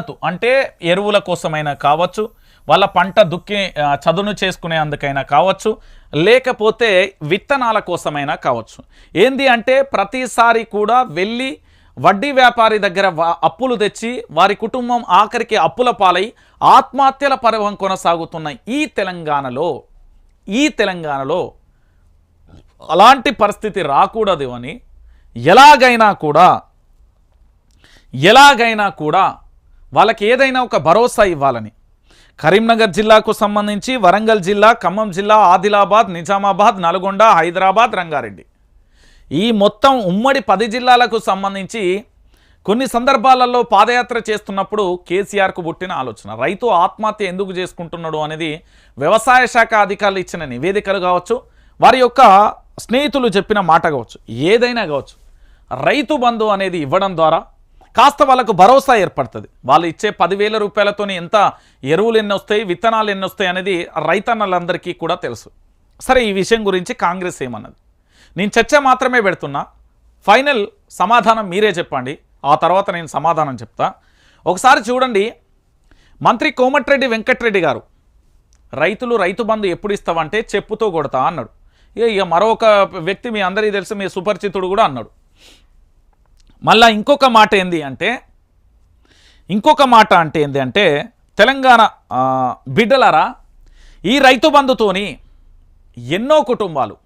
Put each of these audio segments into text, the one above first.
అంటే ఎరువుల కోసమైనా కావచ్చు వాళ్ళ పంట దుక్కి చదును చేసుకునే అందుకైనా కావచ్చు లేకపోతే విత్తనాల కోసమైనా కావచ్చు. ఏంది అంటే ప్రతిసారి కూడా వెళ్ళి వడ్డీ వ్యాపారి దగ్గర అప్పులు తెచ్చి వారి కుటుంబం ఆఖరికి అప్పుల పాలై ఆత్మహత్యల పర్వం కొనసాగుతున్న ఈ తెలంగాణలో ఈ తెలంగాణలో అలాంటి పరిస్థితి రాకూడదు అని ఎలాగైనా కూడా ఎలాగైనా కూడా వాళ్ళకి ఏదైనా ఒక భరోసా ఇవ్వాలని. కరీంనగర్ జిల్లాకు సంబంధించి వరంగల్ జిల్లా ఖమ్మం జిల్లా ఆదిలాబాద్ నిజామాబాద్ నల్గొండ హైదరాబాద్ రంగారెడ్డి. ఈ మొత్తం ఉమ్మడి పది జిల్లాలకు సంబంధించి కొన్ని సందర్భాలలో పాదయాత్ర చేస్తున్నప్పుడు కేసీఆర్కు పుట్టిన ఆలోచన. రైతు ఆత్మహత్య ఎందుకు చేసుకుంటున్నాడు అనేది వ్యవసాయ శాఖ అధికారులు ఇచ్చిన నివేదికలు కావచ్చు వారి యొక్క స్నేహితులు చెప్పిన మాట కావచ్చు ఏదైనా కావచ్చు. రైతు బంధు అనేది ఇవ్వడం ద్వారా కాస్త వాళ్ళకు భరోసా ఏర్పడుతుంది. వాళ్ళు ఇచ్చే పదివేల రూపాయలతో ఎంత ఎరువులు ఎన్ని వస్తాయి విత్తనాలు ఎన్ని వస్తాయి అనేది రైతన్నలందరికీ కూడా తెలుసు. సరే ఈ విషయం గురించి కాంగ్రెస్ ఏమన్నది? నేను చర్చ మాత్రమే పెడుతున్నా. ఫైనల్ సమాధానం మీరే చెప్పండి. ఆ తర్వాత నేను సమాధానం చెప్తా. ఒకసారి చూడండి. మంత్రి కోమటిరెడ్డి వెంకటరెడ్డి గారు రైతులు రైతు బంధు ఎప్పుడు ఇస్తావంటే చెప్పుతో కొడతా అన్నాడు. ఇక ఇక మరొక వ్యక్తి మీ అందరికీ తెలిసి మీ సుపరిచితుడు కూడా అన్నాడు. మళ్ళా ఇంకొక మాట ఏంది అంటే ఇంకొక మాట అంటే ఏంది అంటే తెలంగాణ బిడ్డలరా బిడ్డలారా ఈ రైతు బంధుతోని ఎన్నో కుటుంబాలు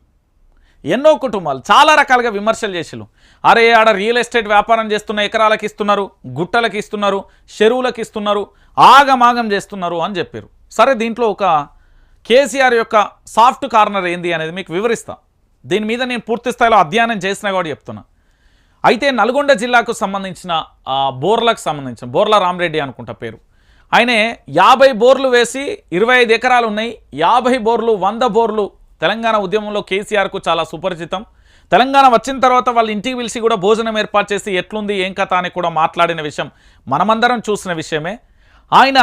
ఎన్నో కుటుంబాలు చాలా రకాలుగా విమర్శలు చేసిరు అరే ఆడ రియల్ ఎస్టేట్ వ్యాపారం చేస్తున్న ఎకరాలకు ఇస్తున్నారు గుట్టలకు ఇస్తున్నారు చెరువులకు ఇస్తున్నారు ఆగమాగం చేస్తున్నారు అని చెప్పారు. సరే దీంట్లో ఒక కేసీఆర్ యొక్క సాఫ్ట్ కార్నర్ ఏంది అనేది మీకు వివరిస్తా. దీని మీద నేను పూర్తి స్థాయిలో అధ్యయనం చేసినా కూడా చెప్తున్నా. అయితే నల్గొండ జిల్లాకు సంబంధించిన బోర్లకు సంబంధించిన బోర్ల రామరెడ్డి అనుకుంటా పేరు. ఆయనే యాభై బోర్లు వేసి ఇరవై ఐదు ఎకరాలు ఉన్నాయి. యాభై బోర్లు వంద బోర్లు తెలంగాణ ఉద్యమంలో కేసీఆర్కు చాలా సుపరిచితం. తెలంగాణ వచ్చిన తర్వాత వాళ్ళ ఇంటికి పిలిచి కూడా భోజనం ఏర్పాటు చేసి ఎట్లుంది ఏం కథ అని కూడా మాట్లాడిన విషయం మనమందరం చూసిన విషయమే. ఆయన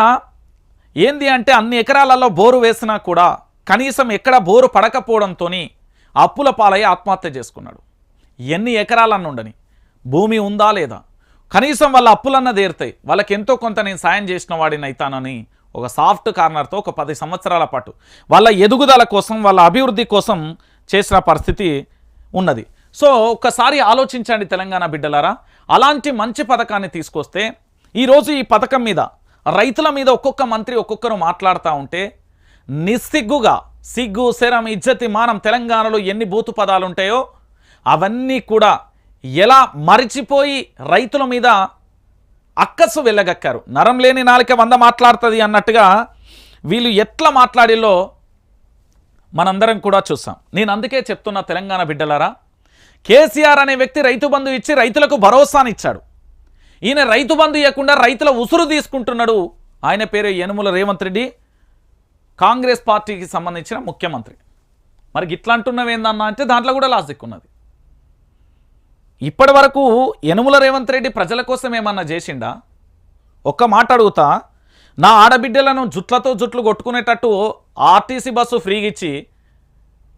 ఏంది అంటే అన్ని ఎకరాలలో బోరు వేసినా కూడా కనీసం ఎక్కడ బోరు పడకపోవడంతో అప్పుల పాలై ఆత్మహత్య చేసుకున్నాడు. ఎన్ని ఎకరాలన్నుండని భూమి ఉందా లేదా? కనీసం వాళ్ళ అప్పులన్న తీరుతాయి. వాళ్ళకి ఎంతో కొంత నేను సాయం చేసిన వాడిని అవుతానని ఒక సాఫ్ట్ కార్నర్తో ఒక పది సంవత్సరాల పాటు వాళ్ళ ఎదుగుదల కోసం వాళ్ళ అభివృద్ధి కోసం చేసిన పరిస్థితి ఉన్నది. సో ఒక్కసారి ఆలోచించండి తెలంగాణ బిడ్డలారా. అలాంటి మంచి పథకాన్ని తీసుకొస్తే ఈరోజు ఈ పథకం మీద రైతుల మీద ఒక్కొక్క మంత్రి ఒక్కొక్కరు మాట్లాడుతూ ఉంటే నిస్సిగ్గుగా సిగ్గు శరం ఇజ్జతి మానం తెలంగాణలో ఎన్ని బూతు పదాలు ఉంటాయో అవన్నీ కూడా ఎలా మరిచిపోయి రైతుల మీద అక్కసు వెళ్ళగక్కారు నరం లేని నాలిక వంద మాట్లాడుతుంది అన్నట్టుగా వీళ్ళు ఎట్లా మాట్లాడిలో మనందరం కూడా చూసాం నేను అందుకే చెప్తున్నా తెలంగాణ బిడ్డలారా కేసీఆర్ అనే వ్యక్తి రైతు బంధు ఇచ్చి రైతులకు భరోసానిచ్చాడు. ఈయన రైతు బంధు ఇవ్వకుండా రైతుల ఉసురు తీసుకుంటున్నాడు. ఆయన పేరు యనుముల రేవంత్ రెడ్డి. కాంగ్రెస్ పార్టీకి సంబంధించిన ముఖ్యమంత్రి. మరి గిట్లా అంటున్నవి ఏందన్నా అంటే దాంట్లో కూడా లాజిక్ ఉన్నది. ఇప్పటి వరకు యనుముల రేవంత్ రెడ్డి ప్రజల కోసం ఏమన్నా చేసిండా? ఒక్క మాట అడుగుతా. నా ఆడబిడ్డలను జుట్లతో జుట్లు కొట్టుకునేటట్టు ఆర్టీసీ బస్సు ఫ్రీగా ఇచ్చి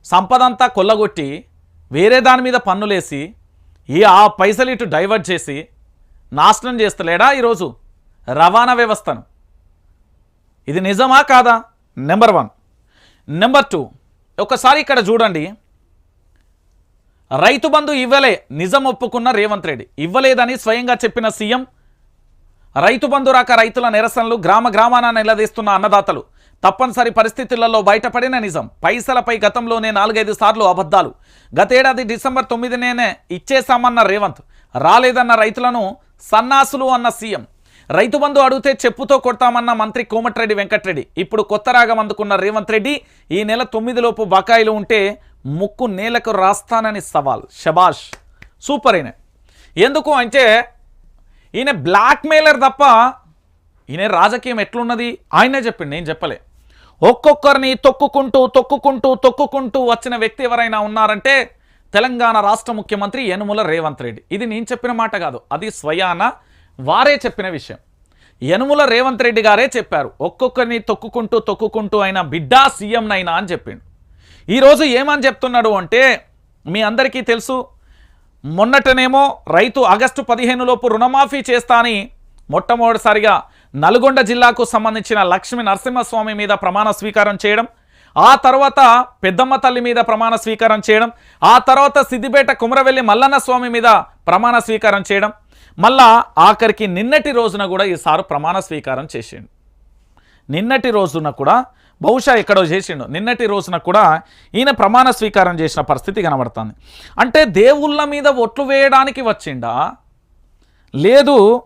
సంపదంతా కొల్లగొట్టి వేరే దాని మీద పన్నులేసి ఈ ఆ పైసలు ఇటు డైవర్ట్ చేసి నాశనం చేస్తలేడా ఈరోజు? రవాణా వ్యవస్థను. ఇది నిజమా కాదా? Number one. నెంబర్ టూ ఒకసారి ఇక్కడ చూడండి. రైతు బంధు ఇవ్వలే నిజం ఒప్పుకున్న రేవంత్ రెడ్డి. ఇవ్వలేదని స్వయంగా చెప్పిన సీఎం రైతు బంధు రాక రైతుల నిరసనలు గ్రామ గ్రామాన నిలదీస్తున్న అన్నదాతలు. తప్పనిసరి పరిస్థితులలో బయటపడిన నిజం పైసలపై గతంలోనే నాలుగైదు సార్లు అబద్ధాలు. గతేడాది డిసెంబర్ తొమ్మిదినేనే ఇచ్చేశామన్న రేవంత్ రాలేదన్న రైతులను సన్నాసులు అన్న సీఎం. రైతు బంధు అడిగితే చెప్పుతో కొడతామన్న మంత్రి కోమటిరెడ్డి వెంకటరెడ్డి. ఇప్పుడు కొత్త రాగం అందుకున్న రేవంత్ రెడ్డి ఈ నెల తొమ్మిదిలోపు బకాయిలు ఉంటే ముక్కు నేలకు రాస్తానని సవాల్. షబాష్ సూపర్ ఈయన. ఎందుకు అంటే ఈయన బ్లాక్మెయిలర్ తప్ప ఈయన రాజకీయం ఎట్లున్నది? ఆయనే చెప్పిండు నేను చెప్పలే. ఒక్కొక్కరిని తొక్కుకుంటూ తొక్కుకుంటూ తొక్కుకుంటూ వచ్చిన వ్యక్తి ఎవరైనా ఉన్నారంటే తెలంగాణ రాష్ట్ర ముఖ్యమంత్రి యనుముల రేవంత్ రెడ్డి. ఇది నేను చెప్పిన మాట కాదు అది స్వయాన వారే చెప్పిన విషయం. యనుముల రేవంత్ రెడ్డి గారే చెప్పారు ఒక్కొక్కరిని తొక్కుకుంటూ తొక్కుకుంటూ అయినా బిడ్డా సీఎంనైనా అని చెప్పిండు. ఈరోజు ఏమని చెప్తున్నాడు అంటే మీ అందరికీ తెలుసు మొన్నటనేమో రైతు ఆగస్టు పదిహేను లోపు రుణమాఫీ చేస్తా అని మొట్టమొదటిసారిగా నల్గొండ జిల్లాకు సంబంధించిన లక్ష్మీ నరసింహస్వామి మీద ప్రమాణ స్వీకారం చేయడం ఆ తర్వాత పెద్దమ్మ తల్లి మీద ప్రమాణ స్వీకారం చేయడం ఆ తర్వాత సిద్దిపేట కుమరవెల్లి మల్లన్న స్వామి మీద ప్రమాణ స్వీకారం చేయడం మళ్ళా ఆఖరికి నిన్నటి రోజున కూడా ఈసారి ప్రమాణ స్వీకారం చేసిండు. నిన్నటి రోజున కూడా బహుశా ఎక్కడో చేసిండు. నిన్నటి రోజున కూడా ఈయన ప్రమాణ స్వీకారం చేసిన పరిస్థితి కనబడుతుంది. అంటే దేవుళ్ళ మీద ఒట్లు వేయడానికి వచ్చిండా? లేదు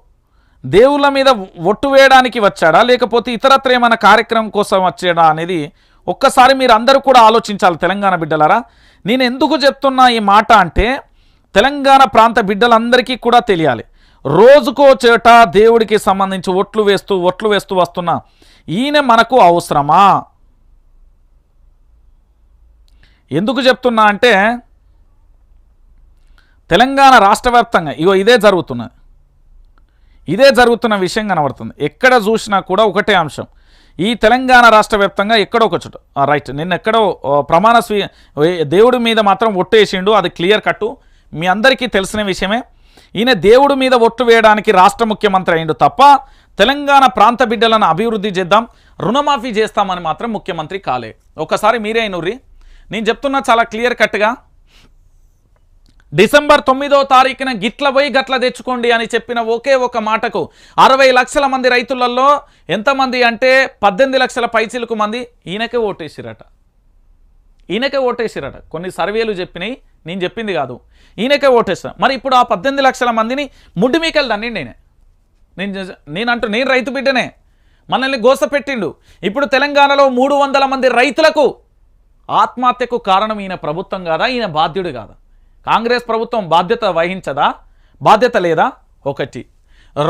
దేవుళ్ళ మీద ఒట్టు వేయడానికి వచ్చాడా? లేకపోతే ఇతరత్ర ఏమైనా కార్యక్రమం కోసం వచ్చాడా అనేది ఒక్కసారి మీరు అందరూ కూడా ఆలోచించాలి తెలంగాణ బిడ్డలారా. నేను ఎందుకు చెప్తున్నా ఈ మాట అంటే తెలంగాణ ప్రాంత బిడ్డలందరికీ కూడా తెలియాలి. రోజుకో చేట దేవుడికి సంబంధించి ఒట్లు వేస్తూ ఒట్లు వేస్తూ వస్తున్న ఈయన మనకు అవసరమా? ఎందుకు చెప్తున్నా అంటే తెలంగాణ రాష్ట్ర వ్యాప్తంగా ఇగో ఇదే జరుగుతున్నది ఇదే జరుగుతున్న విషయం కనబడుతుంది. ఎక్కడ చూసినా కూడా ఒకటే అంశం. ఈ తెలంగాణ రాష్ట్ర వ్యాప్తంగా ఎక్కడో ఒక చోట రైట్ నిన్న ఎక్కడో ప్రమాణ స్వీ దేవుడి మీద మాత్రం ఒట్టేసిండు అది క్లియర్ కట్టు. మీ అందరికీ తెలిసిన విషయమే. ఈయన దేవుడి మీద ఒట్టు వేయడానికి రాష్ట్ర ముఖ్యమంత్రి అయిండు తప్ప తెలంగాణ ప్రాంత బిడ్డలను అభివృద్ధి చేద్దాం రుణమాఫీ చేస్తామని మాత్రం ముఖ్యమంత్రి కాలే. ఒకసారి మీరే అయినూరి నేను చెప్తున్నా చాలా క్లియర్ కట్గా. డిసెంబర్ తొమ్మిదో తారీఖున గిట్ల పోయి గట్ల తెచ్చుకోండి అని చెప్పిన ఒకే ఒక మాటకు అరవై లక్షల మంది రైతులలో ఎంతమంది అంటే పద్దెనిమిది లక్షల పైచిలకు మంది ఈయనకే ఓటేసిరట. ఈయనకే ఓటేసిరట. కొన్ని సర్వేలు చెప్పినాయి నేను చెప్పింది కాదు. ఈయనకే ఓటేసిన. మరి ఇప్పుడు ఆ పద్దెనిమిది లక్షల మందిని ముడ్డిమీకలు దండి నేనే నేను నేనంటూ నేను రైతు బిడ్డనే. మనల్ని గోస పెట్టిండు. ఇప్పుడు తెలంగాణలో మూడు వందల మంది రైతులకు ఆత్మహత్యకు కారణం ఈయన ప్రభుత్వం కాదా ఈయన బాధ్యుడు కాదా? కాంగ్రెస్ ప్రభుత్వం బాధ్యత వహించదా? బాధ్యత లేదా? ఒకటి.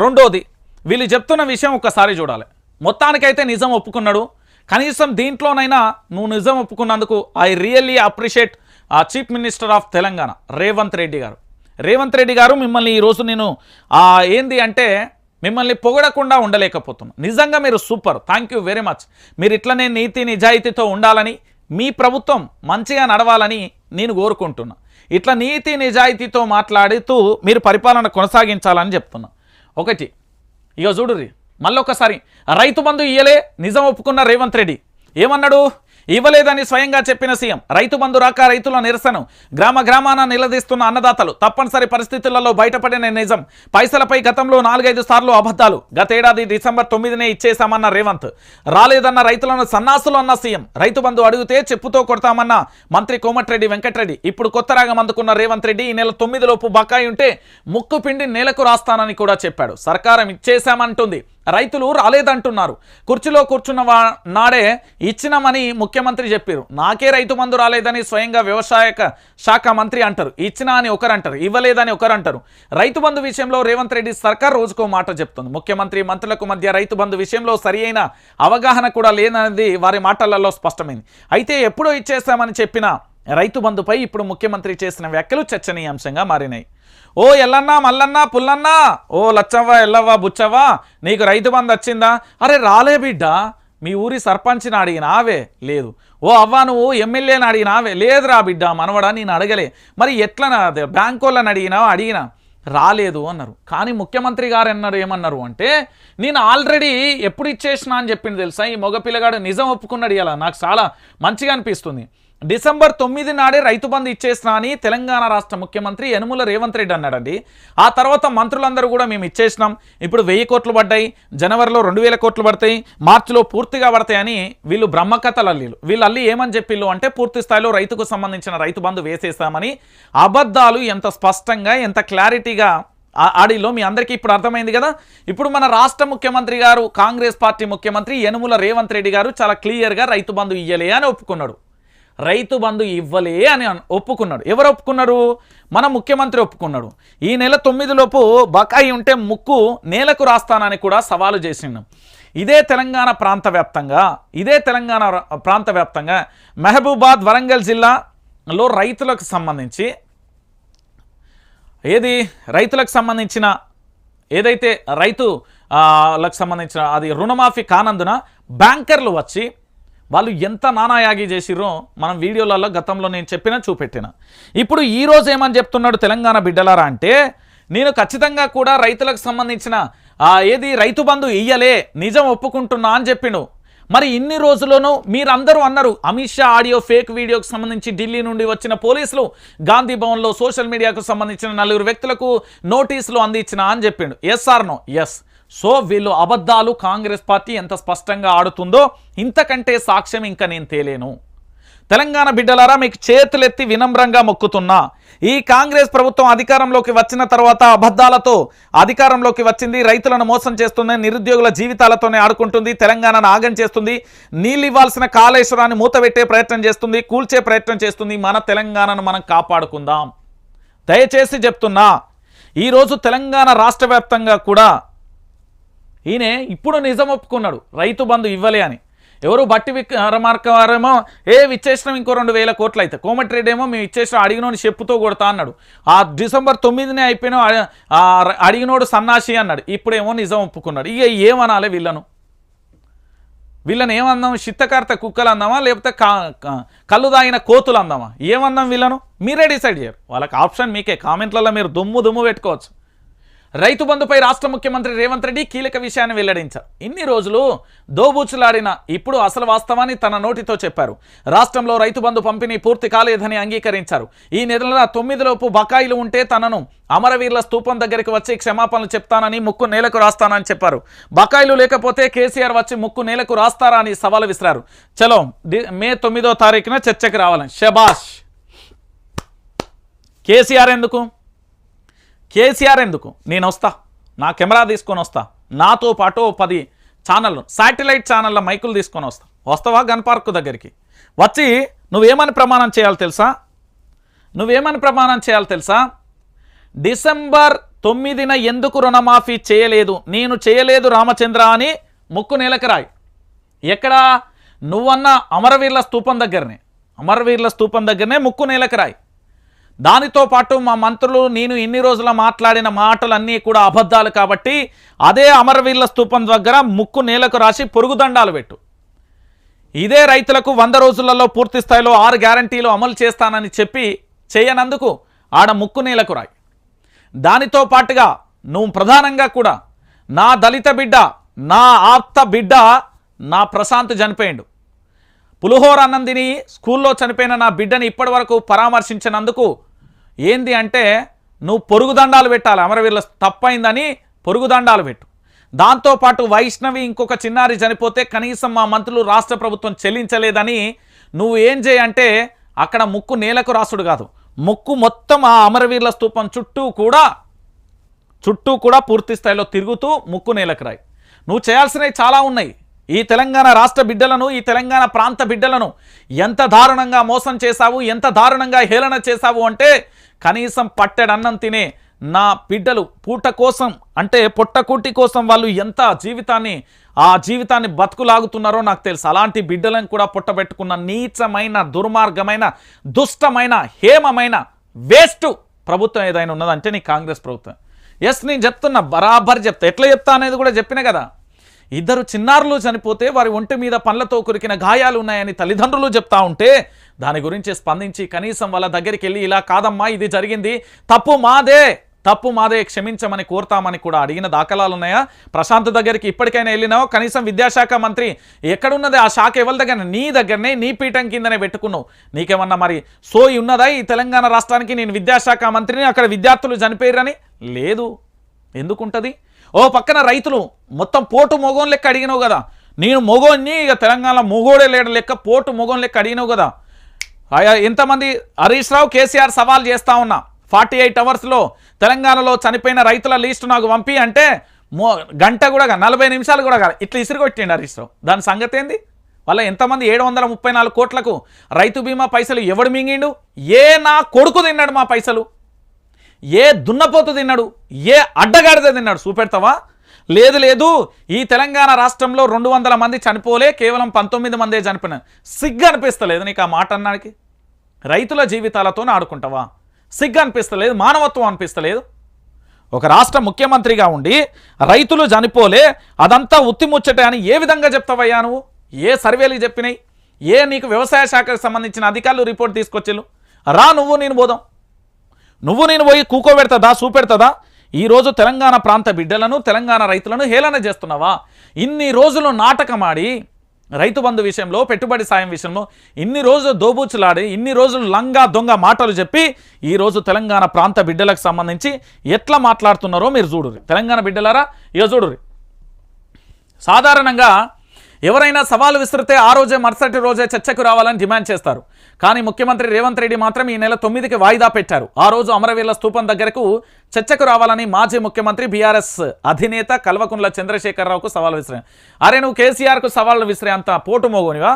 రెండోది వీళ్ళు చెప్తున్న విషయం ఒకసారి చూడాలి. మొత్తానికైతే నిజం ఒప్పుకున్నాడు. కనీసం దీంట్లోనైనా నువ్వు నిజం ఒప్పుకున్నందుకు ఐ రియల్లీ అప్రిషియేట్ ఆ chief minister of Telangana Revanth Reddy garu. Revanth Reddy గారు మిమ్మల్ని ఈరోజు నేను ఏంది అంటే మిమ్మల్ని పొగడకుండా ఉండలేకపోతున్నాను నిజంగా మీరు super. Thank you very much మీరు ఇట్లనే నీతి నిజాయితీతో ఉండాలని మీ ప్రభుత్వం మంచిగా నడవాలని నేను కోరుకుంటున్నా. ఇట్లా నీతి నిజాయితీతో మాట్లాడుతూ మీరు పరిపాలన కొనసాగించాలని చెప్తున్నా. ఒకటి ఇక చూడుర్రి మళ్ళొకసారి రైతు బంధు ఇయ్యలే నిజం ఒప్పుకున్న రేవంత్ రెడ్డి. ఏమన్నాడు? ఇవ్వలేదని స్వయంగా చెప్పిన సీఎం రైతు బంధు రాక రైతుల నిరసన. గ్రామ గ్రామాన నిలదీస్తున్న అన్నదాతలు తప్పనిసరి పరిస్థితులలో బయటపడిన నిజం. పైసలపై గతంలో నాలుగైదు సార్లు అబద్ధాలు. గతేడాది డిసెంబర్ తొమ్మిదినే ఇచ్చేశామన్న రేవంత్. రాలేదన్న రైతులను సన్నాసులు అన్న సీఎం. రైతు బంధు అడిగితే చెప్పుతో కొడతామన్న మంత్రి కోమటిరెడ్డి వెంకటరెడ్డి. ఇప్పుడు కొత్త రాగం అందుకున్న రేవంత్ రెడ్డి ఈ నెల తొమ్మిదిలోపు బకాయి ఉంటే ముక్కు పిండి నేలకు రాస్తానని కూడా చెప్పాడు. సర్కారం ఇచ్చేశామంటుంది. రైతులు రాలేదంటున్నారు. కుర్చీలో కూర్చున్న వా- నాడే ఇచ్చినామని ముఖ్యమంత్రి చెప్పారు. నాకే రైతు మందు రాలేదని స్వయంగా వ్యవసాయ శాఖ మంత్రి అంటారు. ఇచ్చినా అని ఒకరు అంటారు ఇవ్వలేదని ఒకరు అంటారు రైతు బంధు విషయంలో రేవంత్ రెడ్డి సర్కార్ రోజుకో మాట చెప్తుంది. ముఖ్యమంత్రి మంత్రులకు మధ్య రైతు బంధు విషయంలో సరి అవగాహన కూడా లేనది వారి మాటలలో స్పష్టమైంది. అయితే ఎప్పుడో ఇచ్చేస్తామని చెప్పిన రైతు బంధుపై ఇప్పుడు ముఖ్యమంత్రి చేసిన వ్యాఖ్యలు చర్చనీయాంశంగా మారినాయి. ఓ ఎల్లన్నా మల్లన్నా పుల్లన్నా ఓ లచ్చవ్వ ఎల్లవ్వ బుచ్చవ్వ నీకు రైతు బంధు వచ్చిందా? అరే రాలే బిడ్డ మీ ఊరి సర్పంచ్ని అడిగినావే లేదు. ఓ అవ్వ నువ్వు ఎమ్మెల్యేని అడిగినావే లేదురా బిడ్డ మనవడా నేను అడగలే. మరి ఎట్లా బ్యాంక్ వాళ్ళని అడిగినావా? అడిగినా. రాలేదు అన్నారు. కానీ ముఖ్యమంత్రి గారు అన్నారు ఏమన్నారు అంటే నేను ఆల్రెడీ ఎప్పుడు ఇచ్చేసినా అని చెప్పింది తెలుసా? ఈ మగ పిల్లగాడు నిజం ఒప్పుకున్నాడు ఇలా. నాకు చాలా మంచిగా అనిపిస్తుంది. డిసెంబర్ తొమ్మిది నాడే రైతు బంధు ఇచ్చేసినా అని తెలంగాణ రాష్ట్ర ముఖ్యమంత్రి యనుమల రేవంత్ రెడ్డి అన్నాడండి. ఆ తర్వాత మంత్రులందరూ కూడా మేము ఇచ్చేసినాం. ఇప్పుడు వెయ్యి కోట్లు పడ్డాయి. జనవరిలో రెండు వేల కోట్లు పడతాయి. మార్చిలో పూర్తిగా పడతాయని వీళ్ళు బ్రహ్మకథలు అల్లీలు. వీళ్ళు అల్లి ఏమని చెప్పిళ్ళు అంటే పూర్తి స్థాయిలో రైతుకు సంబంధించిన రైతు బంధు వేసేస్తామని అబద్ధాలు ఎంత స్పష్టంగా ఎంత క్లారిటీగా ఆడిలో మీ అందరికీ ఇప్పుడు అర్థమైంది కదా. ఇప్పుడు మన రాష్ట్ర ముఖ్యమంత్రి గారు కాంగ్రెస్ పార్టీ ముఖ్యమంత్రి యనుముల రేవంత్ రెడ్డి గారు చాలా క్లియర్గా రైతు బంధు ఇయ్యలే అని ఒప్పుకున్నాడు. రైతు బంధు ఇవ్వలే అని ఒప్పుకున్నాడు. ఎవరు ఒప్పుకున్నారు? మన ముఖ్యమంత్రి ఒప్పుకున్నాడు. ఈ నెల తొమ్మిదిలోపు బకాయి ఉంటే ముక్కు నేలకు రాస్తానని కూడా సవాలు చేసిండు. ఇదే తెలంగాణ ప్రాంత వ్యాప్తంగా ఇదే తెలంగాణ ప్రాంత వ్యాప్తంగా మహబూబాద్ వరంగల్ జిల్లాలో రైతులకు సంబంధించి ఏది? రైతులకు సంబంధించిన ఏదైతే రైతులకు సంబంధించిన అది రుణమాఫీ కానందున బ్యాంకర్లు వచ్చి వాళ్ళు ఎంత నానాయాగి చేసిర్రో మనం వీడియోలలో గతంలో నేను చెప్పిన చూపెట్టిన. ఇప్పుడు ఈరోజు ఏమని చెప్తున్నాడు తెలంగాణ బిడ్డలారా అంటే నేను ఖచ్చితంగా కూడా రైతులకు సంబంధించిన ఏది రైతు బంధు ఇయ్యలే నిజం ఒప్పుకుంటున్నా అని చెప్పిండు మరి ఇన్ని రోజుల్లోనూ మీరందరూ అన్నారు అమిత్ షా ఆడియో ఫేక్ వీడియోకి సంబంధించి ఢిల్లీ నుండి వచ్చిన పోలీసులు గాంధీ భవన్లో సోషల్ మీడియాకు సంబంధించిన నలుగురు వ్యక్తులకు నోటీసులు అందించిన అని చెప్పిండు. Yes or no yes so వీళ్ళు అబద్ధాలు కాంగ్రెస్ పార్టీ ఎంత స్పష్టంగా ఆడుతుందో ఇంతకంటే సాక్ష్యం ఇంకా నేను తేలేను. తెలంగాణ బిడ్డలారా మీకు చేతులెత్తి వినమ్రంగా మొక్కుతున్నా. ఈ కాంగ్రెస్ ప్రభుత్వం అధికారంలోకి వచ్చిన తర్వాత అబద్ధాలతో అధికారంలోకి వచ్చింది రైతులను మోసం చేస్తుంది నిరుద్యోగుల జీవితాలతోనే ఆడుకుంటుంది తెలంగాణను ఆగం చేస్తుంది నీళ్ళు ఇవ్వాల్సిన కాళేశ్వరాన్ని మూతబెట్టే ప్రయత్నం చేస్తుంది కూల్చే ప్రయత్నం చేస్తుంది మన తెలంగాణను మనం కాపాడుకుందాం. దయచేసి చెప్తున్నా ఈరోజు తెలంగాణ రాష్ట్ర కూడా ఈయన ఇప్పుడు నిజం ఒప్పుకున్నాడు. రైతు బంధు ఇవ్వలే అని. ఎవరు బట్టి విక్రమార్కవారేమో ఏ ఇచ్చేసినాం ఇంకో రెండు వేల కోట్లు అయితే కోమటిరెడ్డి ఏమో మేము ఇచ్చేసిన అడిగినోని చెప్పుతో కొడతా అన్నాడు. ఆ డిసెంబర్ తొమ్మిదినే అయిపోయిన అడిగినోడు సన్నాసి అన్నాడు. ఇప్పుడేమో నిజం ఒప్పుకున్నాడు. ఇక ఏమనాలి వీళ్ళను వీళ్ళని ఏమందాం చిత్తకార్త కుక్కలు అందామా లేకపోతే కళ్ళు తాగిన కోతులు అందామా ఏమందాం వీళ్ళను మీరే డిసైడ్ చేయరు. వాళ్ళకి ఆప్షన్ మీకే. కామెంట్లలో మీరు దుమ్ము దుమ్ము పెట్టుకోవచ్చు. రైతు బంధుపై రాష్ట్ర ముఖ్యమంత్రి రేవంత్ రెడ్డి కీలక విషయాన్ని వెల్లడించారు. ఇన్ని రోజులు దోబూచులాడిన ఇప్పుడు అసలు వాస్తవాన్ని తన నోటితో చెప్పారు. రాష్ట్రంలో రైతు బంధు పంపిణీ పూర్తి కాలేదని అంగీకరించారు. ఈ నెల తొమ్మిదిలోపు బకాయిలు ఉంటే తనను అమరవీరుల స్తూపం దగ్గరికి వచ్చి క్షమాపణలు చెప్తానని ముక్కు నేలకు రాస్తానని చెప్పారు. బకాయిలు లేకపోతే కేసీఆర్ వచ్చి ముక్కు నేలకు రాస్తారా అని సవాలు విసిరారు. చలో మే తొమ్మిదో తారీఖున చర్చకు రావాలని. షబాష్ కేసీఆర్ ఎందుకు? కేసీఆర్ ఎందుకు? నేను వస్తా. నా కెమెరా తీసుకొని వస్తా. నాతో పాటు పది ఛానళ్ళు శాటిలైట్ ఛానళ్ళ మైకులు తీసుకొని వస్తా. వస్తావా గన్ పార్క్ దగ్గరికి? వచ్చి నువ్వేమని ప్రమాణం చేయాలి తెలుసా? నువ్వేమని ప్రమాణం చేయాలి తెలుసా? డిసెంబర్ తొమ్మిదిన ఎందుకు రుణమాఫీ చేయలేదు? నేను చేయలేదు రామచంద్ర అని ముక్కు నేలకరాయి ఎక్కడ? నువ్వన్న అమరవీరుల స్తూపం దగ్గరనే. అమరవీరుల స్తూపం దగ్గరనే ముక్కు నేలకరాయి దానితో పాటు మా మంత్రులు నేను ఇన్ని రోజుల మాట్లాడిన మాటలన్నీ కూడా అబద్ధాలు కాబట్టి అదే అమరవీరుల స్తూపం దగ్గర ముక్కు నేలకు రాసి పొరుగుదండాలు పెట్టు. ఇదే రైతులకు వంద రోజులలో పూర్తి స్థాయిలో ఆరు గ్యారంటీలు అమలు చేస్తానని చెప్పి చేయనందుకు ఆడ ముక్కు నేలకు రాయి. దానితో పాటుగా నువ్వు ప్రధానంగా కూడా నా దళిత బిడ్డ నా ఆప్త బిడ్డ నా ప్రశాంత్ చనిపోయిండు. పులిహోర అన్నందిని స్కూల్లో చనిపోయిన నా బిడ్డని ఇప్పటి వరకు పరామర్శించినందుకు ఏంది అంటే నువ్వు పొరుగుదండాలు పెట్టాలి అమరవీరుల తప్పైందని పొరుగుదండాలు పెట్టు. దాంతోపాటు వైష్ణవి ఇంకొక చిన్నారి చనిపోతే కనీసం మా మంత్రులు రాష్ట్ర ప్రభుత్వం చెల్లించలేదని నువ్వు ఏం చేయంటే అక్కడ ముక్కు నేలకు రాసుడు కాదు. ముక్కు మొత్తం ఆ అమరవీరుల స్థూపం చుట్టూ కూడా చుట్టూ కూడా పూర్తి స్థాయిలో తిరుగుతూ ముక్కు నేలకు రాయి. నువ్వు చేయాల్సినవి చాలా ఉన్నాయి. ఈ తెలంగాణ రాష్ట్ర బిడ్డలను ఈ తెలంగాణ ప్రాంత బిడ్డలను ఎంత దారుణంగా మోసం చేశావు ఎంత దారుణంగా హేళన చేశావు అంటే కనీసం పట్టెడన్నం తినే నా బిడ్డలు పూట కోసం అంటే పొట్టకూటి కోసం వాళ్ళు ఎంత జీవితాన్ని ఆ జీవితాన్ని బతుకులాగుతున్నారో నాకు తెలుసు. అలాంటి బిడ్డలను కూడా పుట్టబెట్టుకున్న నీచమైన దుర్మార్గమైన దుష్టమైన హేమమైన వేస్ట్ ప్రభుత్వం ఏదైనా ఉన్నదంటే నీ కాంగ్రెస్ ప్రభుత్వం. ఎస్ నేను చెప్తున్నా బరాబర్ చెప్తా. ఎట్లా చెప్తా అనేది కూడా చెప్పిన కదా. ఇద్దరు చిన్నారులు చనిపోతే వారి ఒంటి మీద పండ్లతో కురికిన గాయాలు ఉన్నాయని తల్లిదండ్రులు చెప్తా ఉంటే దాని గురించి స్పందించి కనీసం వాళ్ళ దగ్గరికి వెళ్ళి ఇలా కాదమ్మా ఇది జరిగింది తప్పు మాదే తప్పు మాదే క్షమించమని కోరుతామని కూడా అడిగిన దాఖలాలు ఉన్నాయా? ప్రశాంత్ దగ్గరికి ఇప్పటికైనా వెళ్ళినావు? కనీసం విద్యాశాఖ మంత్రి ఎక్కడున్నది? ఆ శాఖ ఎవరి దగ్గర నీ దగ్గరనే నీ పీఠం కిందనే పెట్టుకున్నావు. నీకేమన్నా మరి సోయి ఉన్నదా ఈ తెలంగాణ రాష్ట్రానికి? నేను విద్యాశాఖ మంత్రిని అక్కడ విద్యార్థులు చనిపోయారని లేదు. ఎందుకుంటుంది? ఓ పక్కన రైతులు మొత్తం పోటు మొగోన్ లెక్క అడిగినావు కదా. నేను మొగోన్ని ఇక తెలంగాణ మొగోడే లేడ లెక్క పోటు మొగోన్ లెక్క అడిగినావు కదా. ఎంతమంది హరీష్ రావు కేసీఆర్ సవాల్ చేస్తా ఉన్నా. ఫార్టీ ఎయిట్ అవర్స్లో తెలంగాణలో చనిపోయిన రైతుల లిస్టు నాకు పంపి అంటే మో గంట కూడా కాదు, నలభై నిమిషాలు కూడా కాదు. ఇట్లా ఇసిరిగొట్టిండు హరీష్ రావు. దాని సంగతి ఏంది? వాళ్ళ ఎంతమంది ఏడు వందల ముప్పై నాలుగు కోట్లకు రైతు బీమా పైసలు ఎవడు మింగిండు? ఏ నా కొడుకు తిన్నాడు మా పైసలు? ఏ దున్నపోత తిన్నాడు? ఏ అడ్డగాడిద తిన్నాడు? చూపెడతావా? లేదు లేదు. ఈ తెలంగాణ రాష్ట్రంలో రెండు వందల మంది చనిపోలే కేవలం పంతొమ్మిది మందే చనిపోయిన. సిగ్గు అనిపిస్తలేదు నీకు ఆ మాట అన్నానికి రైతుల జీవితాలతో ఆడుకుంటావా? సిగ్గు అనిపిస్తలేదు మానవత్వం అనిపిస్తలేదు. ఒక రాష్ట్ర ముఖ్యమంత్రిగా ఉండి రైతులు చనిపోలే అదంతా ఉత్తిముచ్చటే అని ఏ విధంగా చెప్తావయ్యా నువ్వు? ఏ సర్వేలు చెప్పినాయి? ఏ నీకు వ్యవసాయ శాఖకు సంబంధించిన అధికారులు రిపోర్ట్ తీసుకొచ్చేళ్ళు? రా నువ్వు నేను పోదాం. నువ్వు నేను పోయి కూకోబెడతదా చూపెడతదా ఈరోజు తెలంగాణ ప్రాంత బిడ్డలను తెలంగాణ రైతులను హేళన చేస్తున్నావా? ఇన్ని రోజులు నాటకమాడి రైతు బంధు విషయంలో పెట్టుబడి సాయం విషయంలో ఇన్ని రోజులు దోబూచులాడి ఇన్ని రోజులు లంగా దొంగ మాటలు చెప్పి ఈరోజు తెలంగాణ ప్రాంత బిడ్డలకు సంబంధించి ఎట్లా మాట్లాడుతున్నారో మీరు చూడుర్రి. తెలంగాణ బిడ్డలారా ఇక చూడుర్రి. సాధారణంగా ఎవరైనా సవాలు విసిరితే ఆ రోజే మరుసటి రోజే చర్చకు రావాలని డిమాండ్ చేస్తారు. కానీ ముఖ్యమంత్రి రేవంత్ రెడ్డి మాత్రం ఈ నెల తొమ్మిదికి వాయిదా పెట్టారు. ఆ రోజు అమరవీరుల స్థూపం దగ్గరకు చర్చకు రావాలని మాజీ ముఖ్యమంత్రి బీఆర్ఎస్ అధినేత కల్వకుంట్ల చంద్రశేఖరరావుకు సవాల్ విసిరారు అరే నువ్వు కేసీఆర్కు సవాళ్ళు విసిరే అంత పోటు మోగోనివా?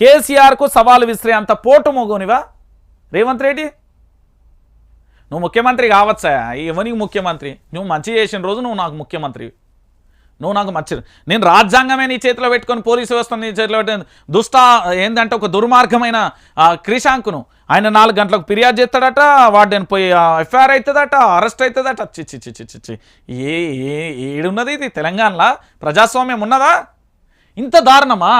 కేసీఆర్కు సవాలు విసిరే అంత పోటు మోగోనివా? రేవంత్ రెడ్డి? నువ్వు ముఖ్యమంత్రి కావచ్చా? ఎవరికి ముఖ్యమంత్రి. నువ్వు మంచి చేసిన రోజు నువ్వు నాకు ముఖ్యమంత్రి. నువ్వు నాకు మంచి నేను రాజ్యాంగమే నీ చేతిలో పెట్టుకొని పోలీసు వ్యవస్థను నీ చేతిలో పెట్టుకొని దుష్ట ఏంటంటే ఒక దుర్మార్గమైన క్రిషాంకును ఆయన నాలుగు గంటలకు ఫిర్యాదు చేస్తాడట వాడిని పోయి ఎఫ్ఐఆర్ అవుతుందట అరెస్ట్ అవుతుందట చిచ్చి చిచ్చి చిచ్చి ఏ ఏ ఏడున్నది ఇది? తెలంగాణలో? ప్రజాస్వామ్యం ఉన్నదా? ఇంత దారుణమా?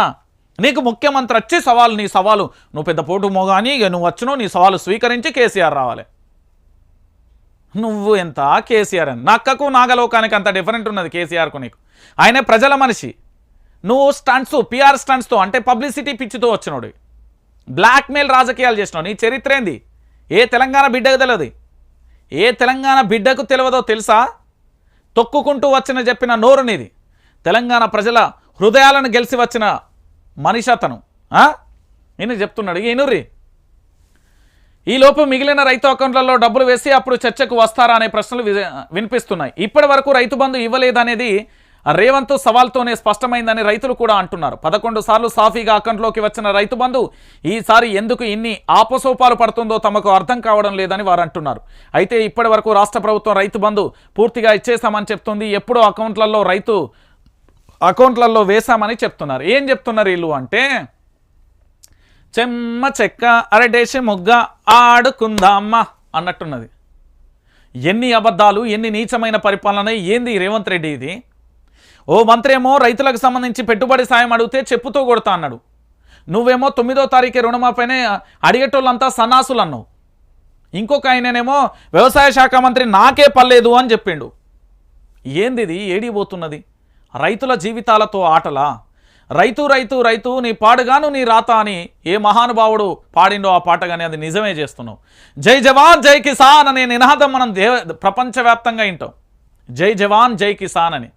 నీకు ముఖ్యమంత్రి వచ్చి సవాలు నీ సవాలు నువ్వు పెద్ద పోటు మోగాని ఇక నువ్వు వచ్చినావు నీ సవాలు స్వీకరించి కేసీఆర్ రావాలి. నువ్వు ఎంత కేసీఆర్ అని? నక్కకు నాగలోకానికి అంత డిఫరెంట్ ఉన్నది కేసీఆర్కు నీకు. ఆయనే ప్రజల మనిషి. నువ్వు స్టంట్స్ పిఆర్ స్టంట్స్తో అంటే పబ్లిసిటీ పిచ్చితో వచ్చినోడు బ్లాక్మెయిల్ రాజకీయాలు చేసినావు నీ చరిత్ర ఏంది? ఏ తెలంగాణ బిడ్డకు తెలియదు ఏ తెలంగాణ బిడ్డకు తెలియదో తెలుసా? తొక్కుకుంటూ వచ్చిన చెప్పిన నోరు నీది. తెలంగాణ ప్రజల హృదయాలను గెలిచి వచ్చిన మనిషి అతను. ఆ? చెప్తున్నాడు. ఈయనురి ఈలోపు మిగిలిన రైతు అకౌంట్లలో డబ్బులు వేసి అప్పుడు చర్చకు వస్తారా అనే ప్రశ్నలు వి- వినిపిస్తున్నాయి. ఇప్పటి వరకు రైతు బంధు ఇవ్వలేదనేది రేవంత్ సవాల్తోనే స్పష్టమైందని రైతులు కూడా అంటున్నారు. పదకొండు సార్లు సాఫీగా అకౌంట్లోకి వచ్చిన రైతు బంధు ఈసారి ఎందుకు ఇన్ని ఆపసోపాలు పడుతుందో తమకు అర్థం కావడం లేదని వారు అంటున్నారు. అయితే ఇప్పటి వరకు రాష్ట్ర ప్రభుత్వం రైతు బంధు పూర్తిగా ఇచ్చేసామని చెప్తుంది. ఎప్పుడో అకౌంట్లలో రైతు అకౌంట్లలో వేశామని చెప్తున్నారు. ఏం చెప్తున్నారు వీళ్ళు అంటే చెమ్మ చెక్క అరడేసి మొగ్గ ఆడుకుందామా అన్నట్టున్నది. ఎన్ని అబద్ధాలు ఎన్ని నీచమైన పరిపాలన ఏంది రేవంత్ రెడ్డి ఇది? ఓ మంత్రి ఏమో రైతులకు సంబంధించి పెట్టుబడి సాయం అడిగితే చెప్పుతో కొడతా అన్నాడు. నువ్వేమో తొమ్మిదో తారీఖు రుణమాపైనే అడిగేటోళ్ళంతా సన్నాసులు అన్నావు ఇంకొక ఆయననేమో వ్యవసాయ శాఖ మంత్రి నాకే పర్లేదు అని చెప్పిండు. ఏంది ఇది ఏడిపోతున్నది రైతుల జీవితాలతో ఆటలా? రైతు రైతు రైతు నీ పాడుగాను నీ రాత అని ఏ మహానుభావుడు పాడిండో ఆ పాట కానీ అది నిజమే చేస్తున్నావు. జై జవాన్ జై కిసాన్ అనే నినాదం మనం దేవ ప్రపంచవ్యాప్తంగా వింటాం. జై జవాన్ జై కిసాన్ అని.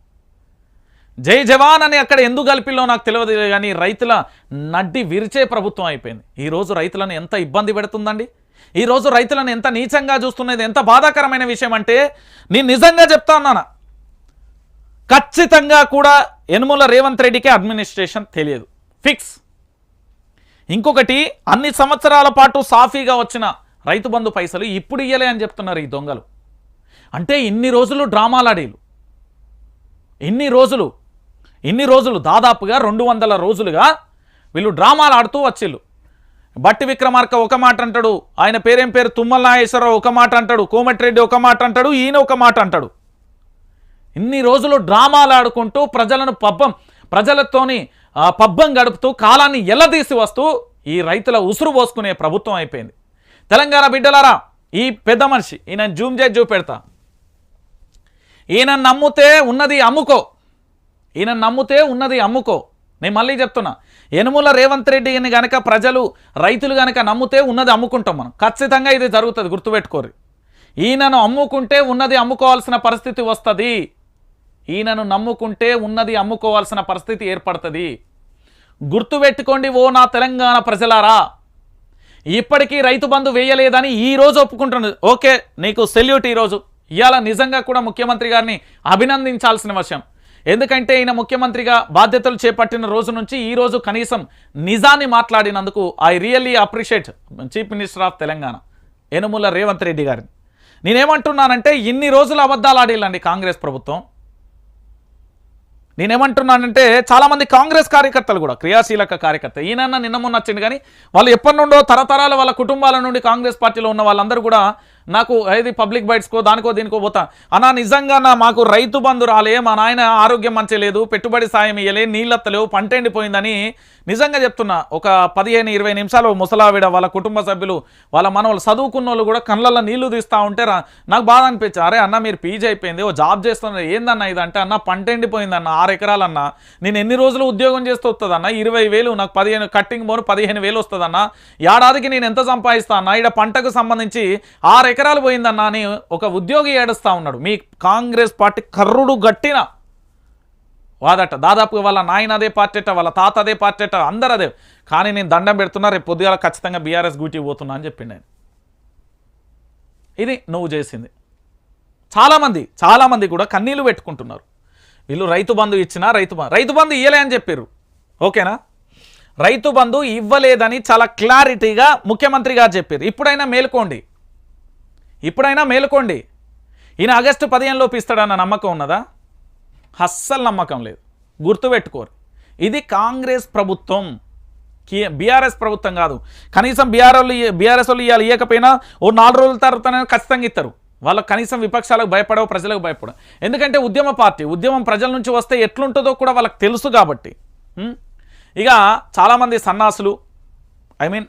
జై జవాన్ అని అక్కడ ఎందుకు కలిపిల్లో నాకు తెలియదు కానీ రైతుల నడ్డి విరిచే ప్రభుత్వం అయిపోయింది. ఈరోజు రైతులను ఎంత ఇబ్బంది పెడుతుందండి? ఈరోజు రైతులను ఎంత నీచంగా చూస్తున్నది? ఎంత బాధాకరమైన విషయం అంటే నేను నిజంగా చెప్తా ఉన్నానా? ఖచ్చితంగా కూడా యనుమల రేవంత్ రెడ్డికి అడ్మినిస్ట్రేషన్ తెలియదు. ఫిక్స్ ఇంకొకటి అన్ని సంవత్సరాల పాటు సాఫీగా వచ్చిన రైతు బంధు పైసలు ఇప్పుడు ఇయ్యలే అని చెప్తున్నారు ఈ దొంగలు. అంటే ఇన్ని రోజులు డ్రామాలాడేలు ఇన్ని రోజులు ఇన్ని రోజులు దాదాపుగా రెండు వందల రోజులుగా వీళ్ళు డ్రామాలు ఆడుతూ వచ్చిళ్ళు. బట్టి విక్రమార్క ఒక మాట అంటాడు ఆయన పేరేం పేరు? తుమ్మల నాగేశ్వరరావు ఒక మాట అంటాడు కోమటిరెడ్డి ఒక మాట అంటాడు ఈయన ఒక మాట అంటాడు. ఇన్ని రోజులు డ్రామాలు ఆడుకుంటూ ప్రజలను పబ్బం ప్రజలతోని పబ్బం గడుపుతూ కాలాన్ని ఎల్లదీసి వస్తూ ఈ రైతుల ఉసురు పోసుకునే ప్రభుత్వం అయిపోయింది. తెలంగాణ బిడ్డలారా ఈ పెద్ద మనిషి ఈయన జూమ్ చేసి చూపెడతా. ఈయన నమ్ముతే ఉన్నది అమ్ముకో. ఈయన నమ్ముతే ఉన్నది అమ్ముకో. నేను మళ్ళీ చెప్తున్నా యనుమల రేవంత్ రెడ్డిని గనక ప్రజలు రైతులు గనక నమ్ముతే ఉన్నది అమ్ముకుంటాం మనం. ఖచ్చితంగా ఇది జరుగుతుంది గుర్తుపెట్టుకోరు ఈయనను అమ్ముకుంటే ఉన్నది అమ్ముకోవాల్సిన పరిస్థితి వస్తుంది. ఈయనను నమ్ముకుంటే ఉన్నది అమ్ముకోవాల్సిన పరిస్థితి ఏర్పడుతుంది. గుర్తుపెట్టుకోండి ఓ నా తెలంగాణ ప్రజలారా. ఇప్పటికీ రైతు బంధు వేయలేదని ఈ రోజు ఒప్పుకుంటున్నది. ఓకే నీకు సెల్యూట్ ఈరోజు ఇవాళ నిజంగా కూడా ముఖ్యమంత్రి గారిని అభినందించాల్సిన విషయం. ఎందుకంటే ఈయన ముఖ్యమంత్రిగా బాధ్యతలు చేపట్టిన రోజు నుంచి ఈ రోజు కనీసం నిజాన్ని మాట్లాడినందుకు I really appreciate chief minister of Telangana Anumula Revanth Reddy గారిని. నేనేమంటున్నానంటే ఇన్ని రోజులు అబద్ధాలు ఆడేళ్ళండి కాంగ్రెస్ ప్రభుత్వం. నేనేమంటున్నానంటే చాలామంది కాంగ్రెస్ కార్యకర్తలు కూడా క్రియాశీలక కార్యకర్త ఈయనన్న నిన్న మొన్న వచ్చింది కానీ వాళ్ళు ఎప్పటి నుండో తరతరాల వాళ్ళ కుటుంబాల నుండి కాంగ్రెస్ పార్టీలో ఉన్న వాళ్ళందరూ కూడా నాకు ఏది పబ్లిక్ బైట్స్కో దానికో దీనికో పోతా. అన్నా నిజంగా నా మాకు రైతు బంధు రాలే మా నాయన ఆరోగ్యం మంచి లేదు పెట్టుబడి సాయం ఇయ్యలే నీళ్ళత్తలేవు పంట ఎండిపోయిందని నిజంగా చెప్తున్నా. ఒక పదిహేను ఇరవై నిమిషాలు ముసలావిడ వాళ్ళ కుటుంబ సభ్యులు వాళ్ళ మనవాళ్ళు చదువుకున్న వాళ్ళు కూడా కళ్ళల్లో నీళ్ళు తీస్తూ ఉంటే రా- నాకు బాధ అనిపించింది అరే అన్న మీరు పీజీ అయిపోయింది ఓ జాబ్ చేస్తున్నారు ఏందన్న ఇది అంటే అన్న పంట ఎండిపోయిందన్న ఆరు ఎకరాలన్న నేను ఎన్ని రోజులు ఉద్యోగం చేస్తూ వస్తుందన్న ఇరవై వేలు నాకు పదిహేను కట్టింగ్ బోను పదిహేను వేలు వస్తుందన్న ఏడాదికి నేను ఎంత సంపాదిస్తా అన్న ఇక్కడ పంటకు సంబంధించి ఆరు ఎకరాలు పోయిందన్నా అని ఒక ఉద్యోగి ఏడుస్తా ఉన్నాడు. మీ కాంగ్రెస్ పార్టీ కర్రుడు గట్టిన వాదట. దాదాపుగా వాళ్ళ నాయన అదే పార్టీట వాళ్ళ తాత అదే పార్టీట అందరు అదే. కానీ నేను దండం పెడుతున్నా రేపు పొద్దుగాల ఖచ్చితంగా బీఆర్ఎస్ డ్యూటీ పోతున్నా అని చెప్పిండు నేను ఇది నువ్వు చేసింది. చాలామంది చాలామంది కూడా కన్నీళ్ళు పెట్టుకుంటున్నారు. వీళ్ళు రైతు బంధు ఇచ్చినా రైతు బంధు రైతు బంధు ఇయ్యలే అని చెప్పారు ఓకేనా? రైతు బంధు ఇవ్వలేదని చాలా క్లారిటీగా ముఖ్యమంత్రి గారు చెప్పారు ఇప్పుడైనా మేల్కోండి. ఇప్పుడైనా మేలుకోండి. ఈయన ఆగస్టు పదిహేను లోపిస్తాడన్న నమ్మకం ఉన్నదా? అస్సలు నమ్మకం లేదు. గుర్తుపెట్టుకోరు. ఇది కాంగ్రెస్ ప్రభుత్వం. బీఆర్ఎస్ ప్రభుత్వం కాదు. కనీసం బీఆర్ వాళ్ళు బీఆర్ఎస్ వాళ్ళు ఇవ్వాలి ఇవ్వకపోయినా ఓ నాలుగు రోజుల తర్వాత ఖచ్చితంగా ఇస్తారు. వాళ్ళకి కనీసం విపక్షాలకు భయపడవు ప్రజలకు భయపడవు. ఎందుకంటే ఉద్యమ పార్టీ ఉద్యమం ప్రజల నుంచి వస్తే ఎట్లుంటుందో కూడా వాళ్ళకి తెలుసు కాబట్టి. ఇక చాలామంది సన్నాసులు ఐ మీన్